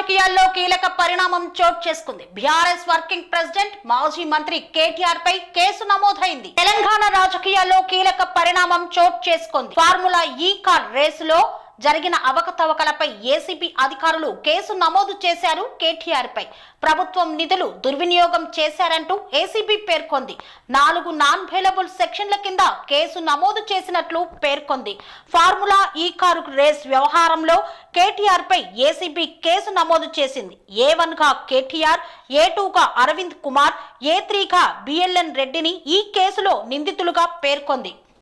రాజకీయాల్లో కీలక పరిణామం చోటు చేసుకుంది. బీఆర్ఎస్ వర్కింగ్ ప్రెసిడెంట్ మాజీ మంత్రి కేటీఆర్ పై కేసు నమోదైంది. తెలంగాణ రాజకీయాల్లో కీలక పరిణామం చోటు చేసుకుంది. ఫార్ములా ఈ కార్ రేసులో జరిగిన అవకతవకలపై ఏసీబీ అధికారులు కేసు నమోదు చేశారు కేటీఆర్ పై ప్రభుత్వం నిధులు దుర్వినియోగం చేశారంటూ ఏసీబీ పేర్కొంది. నాలుగు నాన్ అవైలబుల్ సెక్షన్ల కింద కేసు నమోదు చేసినట్లు పేర్కొంది. ఫార్ములా ఈ కారు రేస్ వ్యవహారంలో కేటీఆర్ పై ఏసీబీ కేసు నమోదు చేసింది. ఏ వన్గా కేటీఆర్ ఏ టూగా అరవింద్ కుమార్ ఏ త్రీగా బిఎల్ఎన్ రెడ్డిని ఈ కేసులో నిందితులుగా పేర్కొంది.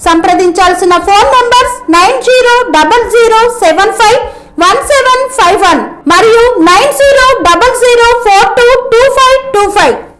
సంప్రదించాల్సిన phone numbers nine zero double zero seven five one seven five one మరియు నైన్ జీరో